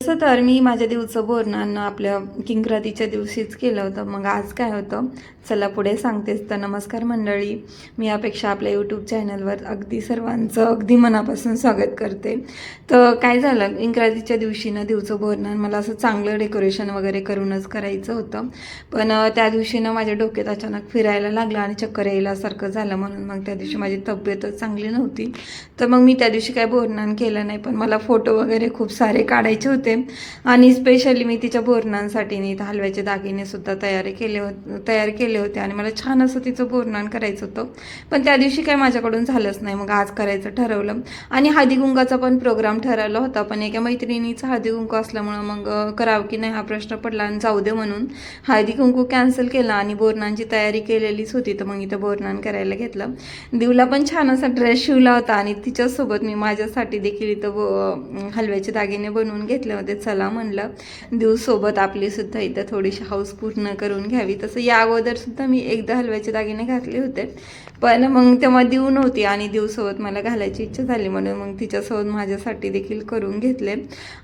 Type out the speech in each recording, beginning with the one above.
तसं तर मी माझ्या दिवचं बोरणानं आपल्या किंक्रातीच्या दिवशीच केलं होतं. मग आज काय होतं? चला पुढे सांगतेच तर नमस्कार मंडळी. मी यापेक्षा आपल्या यूट्यूब चॅनलवर अगदी सर्वांचं अगदी मनापासून स्वागत करते. तर काय झालं? किंक्रातीच्या दिवशी ना दिवचं बोरणान मला असं चांगलं डेकोरेशन वगैरे करूनच करायचं होतं. पण त्या दिवशी ना माझ्या डोक्यात अचानक फिरायला लागलं आणि चक्कर यायलासारखं झालं म्हणून. मग त्या दिवशी माझी तब्येतच चांगली नव्हती. तर मग मी त्या दिवशी काय बोरणान केलं नाही. पण मला फोटो वगैरे खूप सारे काढायचे होते. आणि स्पेशली मी तिच्या बोरणांसाठी नीत हलव्याचे दागिने सुद्धा तयारी केले होते तयार केले होते. आणि मला छान असं तिचं बोरणान करायचं होतं. पण त्या दिवशी काय माझ्याकडून झालंच नाही. मग आज करायचं ठरवलं. आणि हळदीकुंकाचा पण प्रोग्राम ठरवला होता. पण एका मैत्रिणीचा हळदीकुंकू असल्यामुळं मग करावं की नाही हा प्रश्न पडला आणि जाऊ दे म्हणून हळदीकुंकू कॅन्सल केला आणि बोरणांची तयारी केलेलीच होती. तर मग इथं बोरणान करायला घेतलं. दिवला पण छान असा ड्रेस शिवला होता. आणि तिच्यासोबत मी माझ्यासाठी देखील इथं हलव्याचे दागिने बनवून घेतले होते चला म्हणलं. दिवसोबत आपली सुद्धा इथं थोडीशी हाऊस पूर्ण करून घ्यावी. तसं या अगोदर सुद्धा मी एकदा हलव्याचे दागिने घातले होते. पण मग तेव्हा देऊ नव्हती आणि दिवसोबत मला घालायची इच्छा झाली म्हणून मग तिच्यासोबत माझ्यासाठी देखील करून घेतले.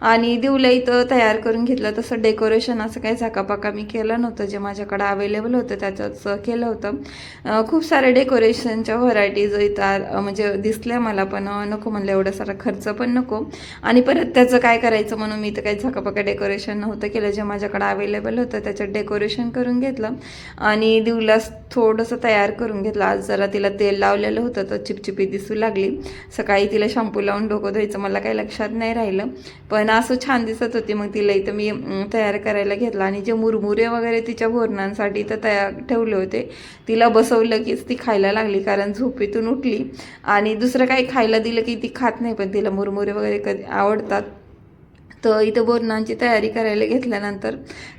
आणि देऊला इथं तयार करून घेतलं. तसं डेकोरेशन असं काही झाकापाका मी केलं नव्हतं. जे माझ्याकडे अवेलेबल होतं त्याच्याच केलं होतं. खूप सारे डेकोरेशनच्या व्हरायटीज इथं म्हणजे दिसल्या मला पण नको म्हणलं एवढा सारा खर्च पण नको. आणि परत त्याचं काय करायचं म्हणून मी तर काही झकापका डेकोरेशन नव्हतं केलं जे माझ्याकडे अवेलेबल होतं त्याच्यात डेकोरेशन करून घेतलं. आणि दिवलास थोडंसं तयार करून घेतलं. आज जरा तिला तेल लावलेलं होतं तर चिपचिपी दिसू लागली. सकाळी तिला शॅम्पू लावून डोकं धुवायचं मला काही लक्षात नाही राहिलं. पण असं छान दिसत होती. मग तिला इथं मी तयार करायला घेतलं. आणि जे मुरमुरे वगैरे तिच्या भोरणांसाठी तर तयार ठेवले होते तिला बसवलं कीच ती खायला लागली कारण झोपेतून उठली. आणि दुसरं काही खायला दिलं की ती खात नाही पण तिला मुरमुरे वगैरे कधी आवडतात तर इथं बोरणांची तयारी करायला घेतल्यानंतर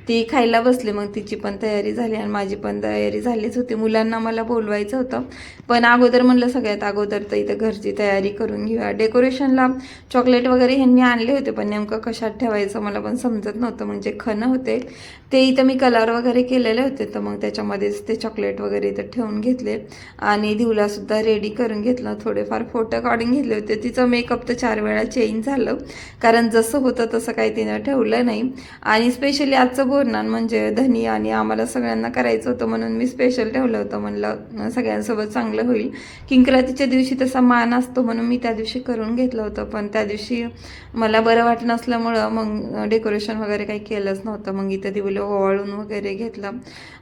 ती खायला बसली. मग तिची पण तयारी झाली आणि माझी पण तयारी झालीच होती. मुलांना मला बोलवायचं होतं. पण अगोदर म्हणलं सगळ्यात अगोदर तर इथं घरची तयारी करून घेऊया. डेकोरेशनला चॉकलेट वगैरे ह्यांनी आणले होते पण नेमकं कशात ठेवायचं मला पण समजत नव्हतं. म्हणजे खणं होते. ते इथं मी कलर वगैरे केलेले होते. तर मग त्याच्यामध्येच ते चॉकलेट वगैरे इथं ठेवून घेतले. आणि दिवलासुद्धा रेडी करून घेतलं. थोडेफार फोटो काढून घेतले होते. तिचं मेकअप तर चार वेळा चेंज झालं. कारण जसं होतं तसं काही तिनं ठेवलं नाही. आणि स्पेशली आजचं बोरणान म्हणजे धनी आणि आम्हाला सगळ्यांना करायचं होतं म्हणून मी स्पेशल ठेवलं होतं म्हणलं सगळ्यांसोबत चांगलं होईल. किंक्रातीच्या दिवशी तसा मान असतो म्हणून मी त्या दिवशी करून घेतलं होतं. पण त्या दिवशी मला बरं वाटत नसल्यामुळं मग डेकोरेशन वगैरे काही केलंच नव्हतं. मग इथं दिवलं ओवाळून वगैरे घेतलं.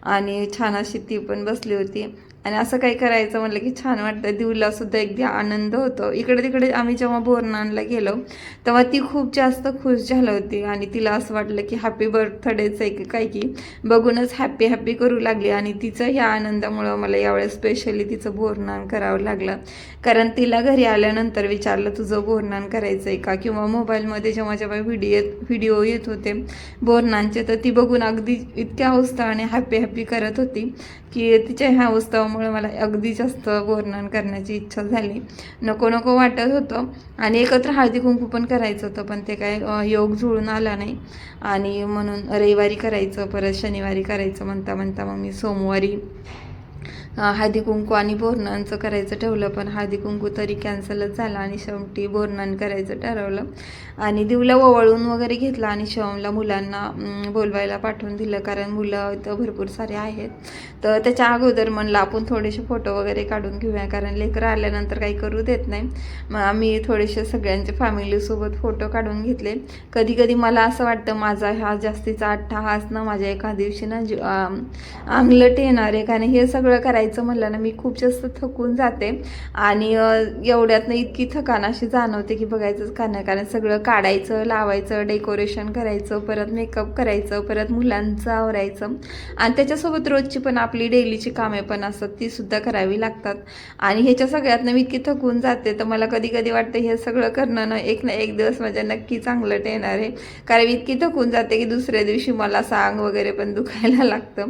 आणि छान अशी ती पण बसली होती. आणि असं काही करायचं म्हणलं की छान वाटतं. दिवला सुद्धा अगदी आनंद होतो. इकडे तिकडे आम्ही जेव्हा बोरनानला गेलो तेव्हा ती खूप जास्त खुश झाली होती आणि तिला असं वाटलं की हॅपी बर्थडेचं आहे काय की बघूनच हॅपी हॅपी करू लागली आणि तिचं ह्या आनंदामुळं मला यावेळेस स्पेशली तिचं बोरनान करावं लागलं. कारण तिला घरी आल्यानंतर विचारलं तुझं बोरनान करायचं आहे का? किंवा मोबाईलमध्ये जेव्हा जेव्हा व्हिडिओ व्हिडिओ येत होते बोरनांचे तर ती बघून अगदी इतक्या उत्साहाने हॅपी हॅपी करत होती की तिच्या ह्या त्यामुळे मला अगदी जास्त वर्णन करण्याची इच्छा झाली. नको नको वाटत होतं. आणि एकत्र हळदी कुंकू पण करायचं होतं पण ते काय योग जुळून आला नाही. आणि म्हणून रविवारी करायचं परत शनिवारी करायचं म्हणता म्हणता मग मी सोमवारी हळदी कुंकू आणि बोरणांचं करायचं ठेवलं पण हळदी कुंकू तरी कॅन्सलच झाला आणि शेवटी बोरणान करायचं ठरवलं. आणि दिवला ओवाळून वगैरे घेतला आणि शवला मुलांना बोलवायला पाठवून दिलं कारण मुलं इथं भरपूर सारे आहेत. तर त्याच्या अगोदर म्हणलं आपण थोडेसे फोटो वगैरे काढून घेऊया कारण लेकरं आल्यानंतर काही करू देत नाही. मग आम्ही थोडेसे सगळ्यांच्या फॅमिलीसोबत फोटो काढून घेतले. कधी कधी मला असं वाटतं माझा हा जास्तीचा अट्टाहास ना माझ्या एका दिवशी ना जी- अंगलट येणार आहे कारण हे सगळं करायचं म्हणलं ना मी खूप जास्त थकून जाते. आणि अं, एवढ्यातनं इतकी थकान अशी जाणवते की बघायचंच का नाही. कारण सगळं काढायचं लावायचं डेकोरेशन करायचं परत मेकअप करायचं परत मुलांचं आवरायचं. आणि त्याच्यासोबत रोजची पण आपली डेलीची कामे पण असतात ती सुद्धा करावी लागतात. आणि ह्याच्या सगळ्यातनं मी इतकी थकून जाते तर मला कधी कधी वाटतं हे सगळं करणं ना एक ना एक दिवस माझ्या नक्की चांगलं येणार आहे. कारण मी इतकी थकून जाते की दुसऱ्या दिवशी मला सांग वगैरे पण दुखायला लागतं.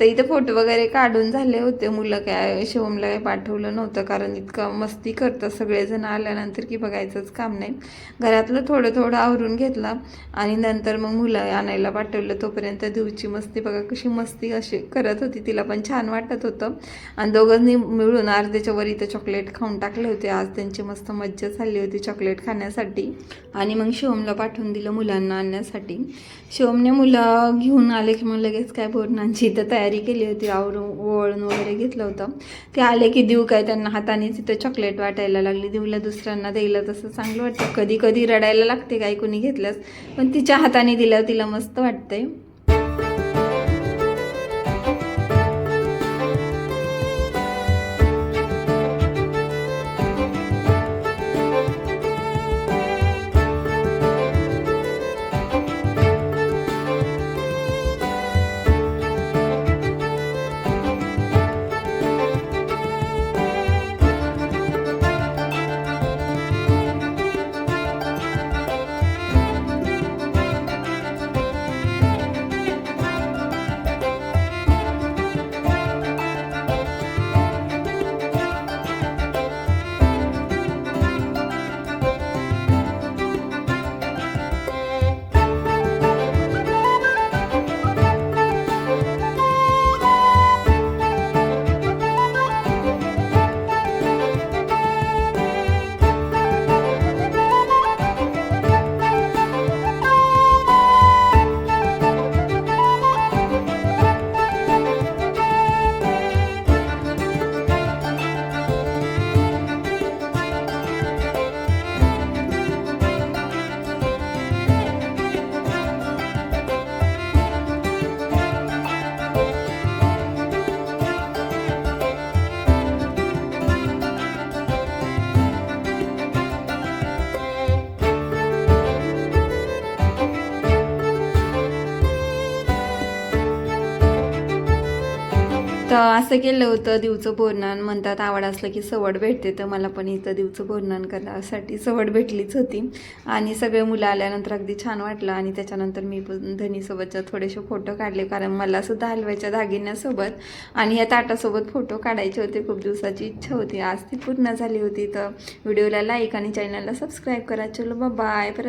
तर इथं फोटो वगैरे काढून झाले होते मुलं काय शिवमला काय पाठवलं नव्हतं कारण इतकं मस्ती करतं सगळेजण आल्यानंतर की बघायचंच काम नाही. घरातलं थोडं थोडं आवरून घेतलं आणि नंतर मग मुलं आणायला पाठवलं. तोपर्यंत दिवची मस्ती बघा कशी मस्ती अशी करत होती. तिला पण छान वाटत होतं. आणि दोघांनी मिळून अर्ध्याच्या वर इथं चॉकलेट खाऊन टाकले होते. आज त्यांची मस्त मज्जा झाली होती चॉकलेट खाण्यासाठी. आणि मग शिवमला पाठवून दिलं मुलांना आणण्यासाठी. शिवमने मुलं घेऊन आले की मग लगेच काय बोरणांची इथं तयारी केली होती आवरून वळण वगैरे घेतलं होतं. ते आले की देऊ काय त्यांना हाताने तिथं चॉकलेट वाटायला लागली. देऊला दुसऱ्यांना द्यायला तसं चांगलं वाटतं. कधी कधी रडायला लागते काय कोणी घेतल्यास. पण तिच्या हाताने दिल्यावर तिला मस्त वाटतंय. तर असं केलं होतं दिवचं बोरनान म्हणतात आवड असलं की सवड भेटते. तर मला पण इथं दिवचं बोरनान करण्यासाठी सवड भेटलीच होती. आणि सगळे मुलं आल्यानंतर अगदी छान वाटलं. आणि त्याच्यानंतर मी पण धनीसोबतच्या थोडेसे फोटो काढले. कारण मला सुद्धा हलव्याच्या दागिन्यासोबत आणि या ताटासोबत फोटो काढायचे होते. खूप दिवसाची इच्छा होती. आज ती पूर्ण झाली होती. तर व्हिडिओला लाईक आणि चॅनलला सबस्क्राईब करा. चलो बाय परत